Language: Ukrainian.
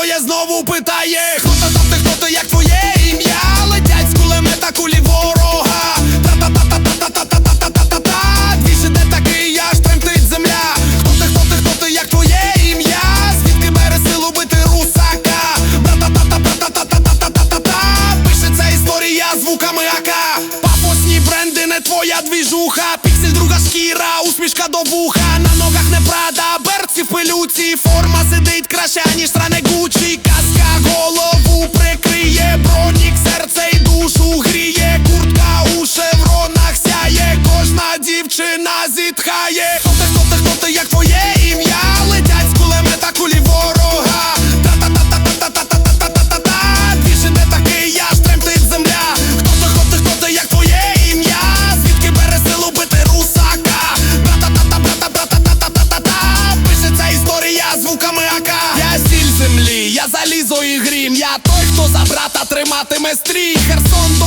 твоє знову питає, хто та та ти, хто ти, як твоє ім'я? Летять з кулемета кулі ворога. Та-та-та-та-та-та-та-та-та-та-та Двічі де такий, я ж тремтить земля. Хто ти, хто ти, хто ти, як твоє ім'я? Звідки бере силу бити русака? Та-та-та-та-та-та-та-та-та-та-та Пише ця історія звуками ака. Папосні бренди, не твоя двіжуха. Піксель друга шкіра, усмішка до вуха. На ногах не прада, берці в пилюці, форма сидить краще. Зітхає. Хто ти, хто ти, хто ти, як твоє ім'я? Летять з кулемета кулі ворога. Та-та-та-та-та-та-та-та-та-та-та Більше не такий, я ж тремтить земля. Хто ти, хто ти, хто ти, як твоє ім'я? Звідки бере силу русака? Бра-та-та-та-бра-та-бра-та-та-та-та-та історія звуками ака. Я сіль землі, я залізо і грім. Я той, хто за брата триматиме стрій. Херсон,